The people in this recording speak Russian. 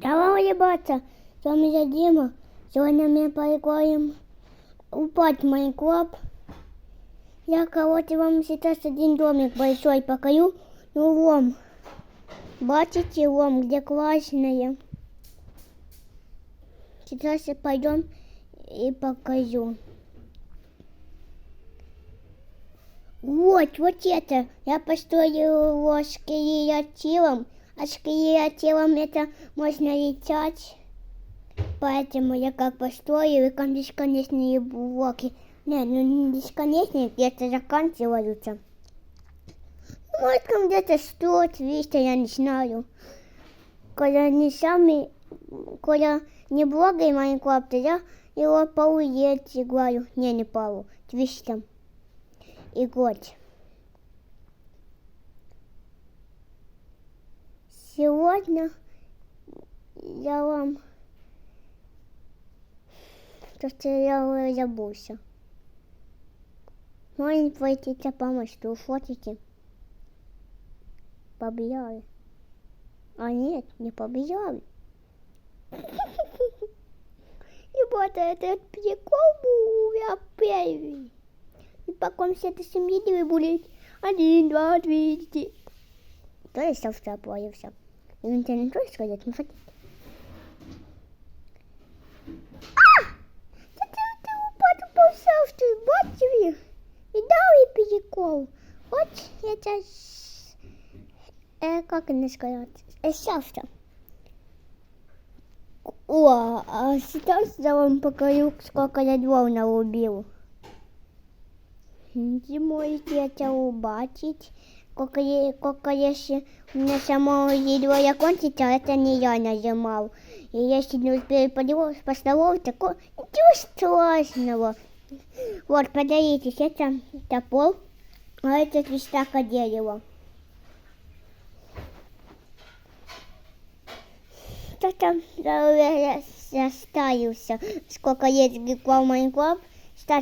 Давай, ребята, с вами я Дима. Сегодня мы поиграем упасть в Майнкрафт. Я, короче, вам сейчас один домик большой покажу. Ну, лом. Бачите лом, где классные. Сейчас я пойдем и покажу. Вот, вот это. Я построил его с креативом. А креативом это можно летать. Поэтому я как построил и там бесконечные блоки. Не, ну не бесконечные, где-то заканчиваются. Может, там где-то 100, 200, я не знаю. Когда не сами, когда не блогай Майнкрафта, я его лет играю. Не, не пару, 200 играть. Сегодня я вам Просто я забылся. Можно пойти помочь, что фотите. Побежали. А нет, не побежали. Ребята, этот прикол был я первый. И пока все это семьи будет один, два, три, четыре. То есть все появился. И интернет тоже сказать, не хотите. А! Та ти ти упаду повсав ти бачив? І дав і перекол. От это с- э, как это сказать? Э, Савта. О, а сейчас я вам покажу, сколько я дров нарубил. Не можете это убачить. Сколько, я- сколько если у меня самого едва кончится, это не я нажимал. И если не успею поставил, такого ничего страшного. Вот, подивитесь, это топор, а это свистака дерева. Что там заставился? Сколько есть в Майнкрафт?